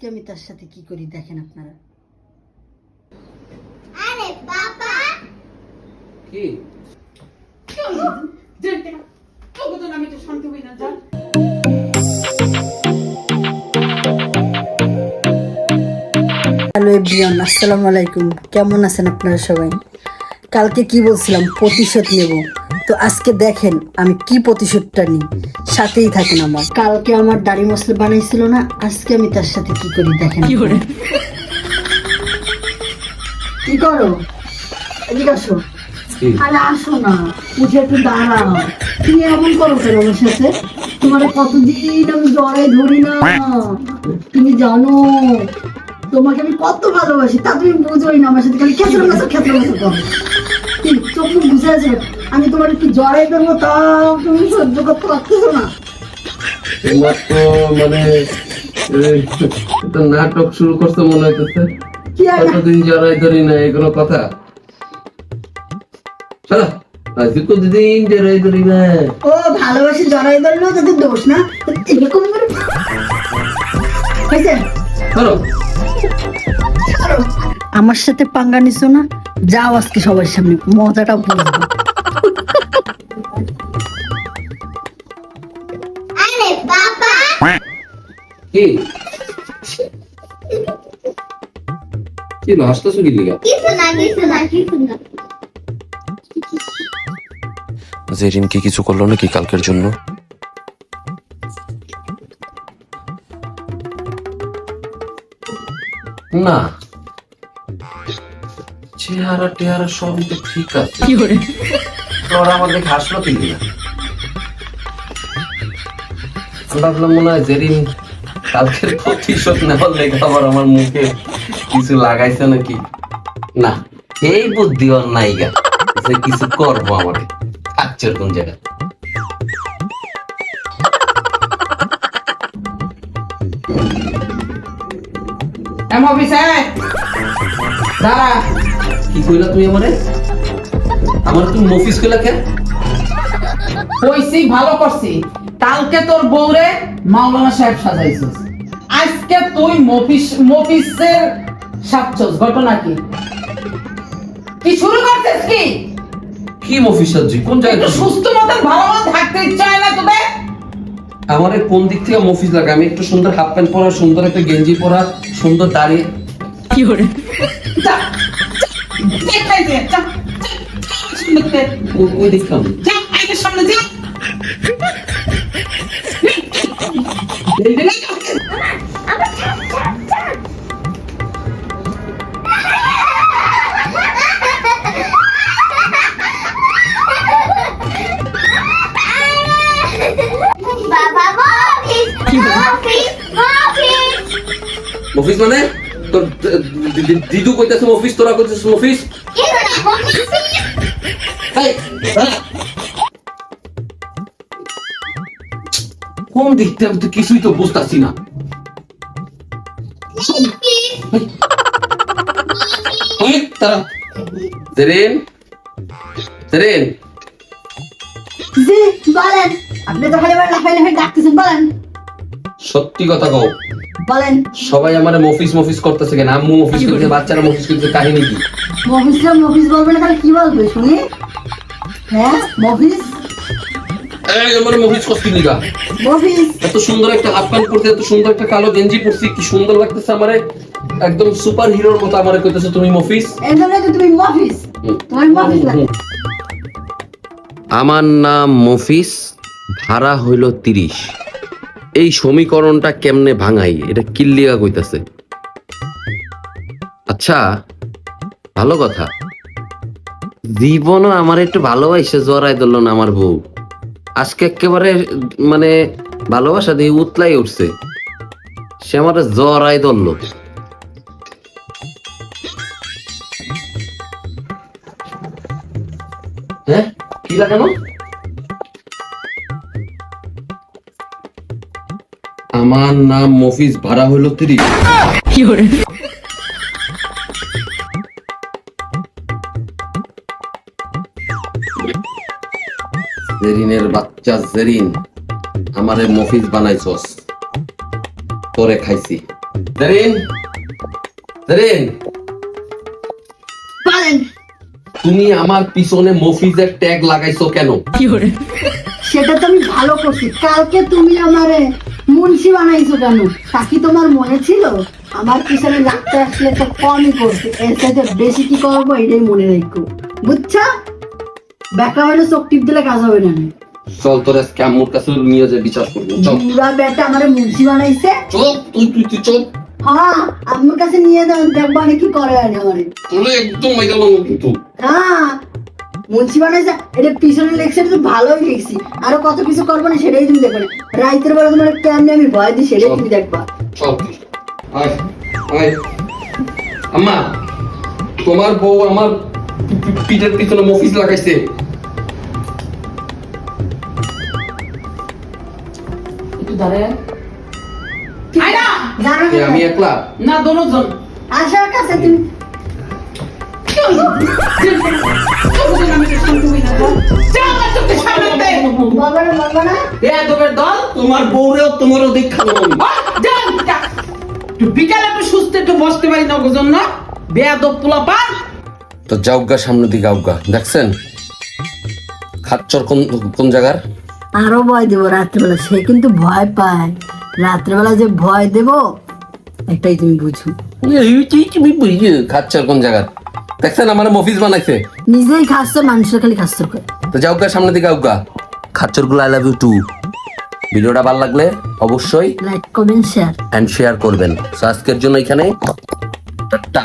আজকে আমি তার সাথে কি করি দেখেন আপনারা। আরে বাবা! কি? আমি তো শান্তি হই না যা হ্যালো এভরিওয়ান আসসালামু আলাইকুম। কেমন আছেন আপনারা সবাই? কালকে কি বলছিলাম? প্রতিশোধ নেব। তো আজকে দেখেন আমি কি প্রতিশোধটা নিই। সাথেই থাকেন আমার। কালকে আমার দাড়ি মশলা বানাইছিল না আজকে আমি তার সাথে কি করি দেখেন। কি করো? এদিকে আসো। আরে আসো না উঠে একটু দাঁড়াও। তুমি এমন করো কেন আমার সাথে? তোমার কতদিন আমি জ্বরে ধরি না। তুমি জানো তোমাকে আমি কত ভালোবাসি তা তুমি বুঝোই না আমার সাথে। খালি খেচড়ো মেচো চোখ মুখ বুঝে আছে? আমি তোমার একটু জ্বরে দেবো তাও তুমি সহ্য করতে পারতেছো না। তোমার তো মানে নাটক শুরু করতে মনে হইতেছে। কতদিন জড়াই ধরি না এগুলো কথা? চলো আজকে কতদিন জড়াই ধরি না? ও ভালোবাসি জড়াই ধরলেও তাদের দোষ না। এরকম করে হয়েছে? চলো আমার সাথে পাঙ্গা নিছো না? যাও আজকে সবার সামনে মজাটা কি? কি হাসতেছো কি লিগা না জেরিন কি কিছু করল নাকি কালকের জন্য? না। চেহারা টেহারা সবই তো ঠিক আছে। ওরা আমার দেখে হাসলো কি আমি ভাবলাম মনে হয় যেদিন কালকের প্রতিশোধ নেওয়ার লেগে আবার আমার মুখে কিছু লাগাইছে নাকি? না এই বুদ্ধি ওর নাইগা যে কিছু করব আমারে থাকছে এম অফিসে দাঁড়া। কি কইলা তুমি আমারে? আমার তুমি মফিস কইলা কেন কইছি ভালো করছি। কালকে তোর বউরে মাওলানা সাহেব সাজাইছিস। আজকে তুই মফিস মফিসের সাজছস ঘটনা কি? কি শুরু করছিস কি? কি মফিস সাজি কোন জায়গায় একটু সুস্থ মতন ভালো থাকতে ইচ্ছা হয় না তোদের? আমার কোন দিক থেকে মফিস লাগে? আমি একটু সুন্দর হাফ প্যান্ট পরা সুন্দর একটা গেঞ্জি পরা সুন্দর দাড়ি। ওই দেখলাম সামনে যা। এই দিলে কালকে আবার ছাড় ছাড় ছাড় বাবা মফিস মফিস মফিস মফিস মানে তোর দি- দি- দিদু কইতাছে মফিস তোরা কইতাছিস মফিস কিছু না মফিস এই, দাঁড়া। কোন দিক থেকে আমি তো কিছুই তো বুঝতাছি না দাঁড়া। সেরেন সেরেন। জি বলেন। আপনি তো খালি এবার লাফাই লাফাই ডাকতেছেন বলেন। সত্যি কথা কও। বলেন। সবাই আমার মফিস মফিস করতেছে কেন? আম্মু মফিস করতেছে বাচ্চারা মফিস করতেছে কাহিনী কি? মফিসরা মফিস বলবে না তাহলে কি বলবে? শুনি। হ্যাঁ মফিস? এই আমার মফিস করছি নিগা? মফিস? এত সুন্দর একটা হাফ প্যান্ট পরতে এত সুন্দর একটা কালো গেঞ্জি পরছি কি সুন্দর লাগতেছে আমারে। একদম সুপার হিরোর মতো আমারে কইতেছে তুমি মফিস? এই জন্য তো তুমি মফিস। তোমার মফিস লাগে। আমার নাম মফিস ভাড়া হইল তিরিশ। এই সমীকরণটা কেমনে ভাঙাই? এটা কিল্লিয়া কইতাছে। আচ্ছা ভালো কথা। জীবনও আমার একটু ভালোবাসে জড়াই দিল না আমার বউ। আজকে একেবারে মানে ভালোবাসা দিয়ে উতলাই উঠছে। সে আমার জড়াই ধরলো। কি লাগানো আমার নাম মফিজ ভাড়া হইল তিরিশ। জেরিনের বাচ্চা জেরিন আমারে মফিজ বানাইছস। তোরে খাইছি। জেরিন জেরিন। পারেন তুমি আমার পিছনে মফিজের ট্যাগ লাগাইছো কেন? সেটা তো আমি ভালো করছি। কালকে তুমি আমারে মুন্সি বানাইছো কেন? তা কি তোমার মনে ছিল? আমার পিছনে লাগতে আসলে তো কমই করছে এর সাথে বেশি কি করব এটাই মনে রাখো। বুঝছ? বেকা হলে চোখ টিপ দিলে কাজ হবে না। চল তোর আজকে আম্মুর কাছে নিয়ে যে বিচার করব। চল। বুড়া বেটা আমারে মুন্সি বানাইছে? চল তুই তুই তুই চল। হ্যাঁ আমার কাছে নিয়ে যাও দেখব আমি কি করে আনি আমারে। তোর একদম গেল কিন্তু হ্যাঁ মুন্সি বানাইছে এটা পিছনে লেখছে তো ভালোই লিখছি। আরও কত কিছু করব না সেটাই তুমি দেখবে রাইতের বেলা তোমার কেমনি আমি ভয় দিই সেটাই তুমি দেখবা। চল। আয় আয়। আম্মা তোমার বউ আমার পিঠের পিছনে মফিজ লাগাইছে। আয়না জানো না আমি একলা না আশার কাছে তুমি তোমার বউরেও আমি বিকালে একটু সুস্থ একটু বসতে পারি না ওর জন্য বেয়াদব পোলা পান তো যাওগা সামনে দিকে আউগা দেখছেন খাচ্চর কোন কোন জায়গার আরও ভয় দেবো রাত্রেবেলা সে কিন্তু ভয় পায় রাত্রেবেলা যে ভয় দেব এটাই তুমি বুঝো। তুমি বুঝি খাচ্ছ কোন জায়গা দেখছেন আমার মফিজ বানাইছে? নিজেই খাচ্ছে মানুষের খালি খাচ্ছে। করে তো যাওগা সামনে দিকে আউগা খাচ্চরগুলো আই লাভ ইউ টু ভিডিওটা ভালো লাগলে অবশ্যই like comment share and share করবেন। সো আজকের জন্য এখানে টাটা।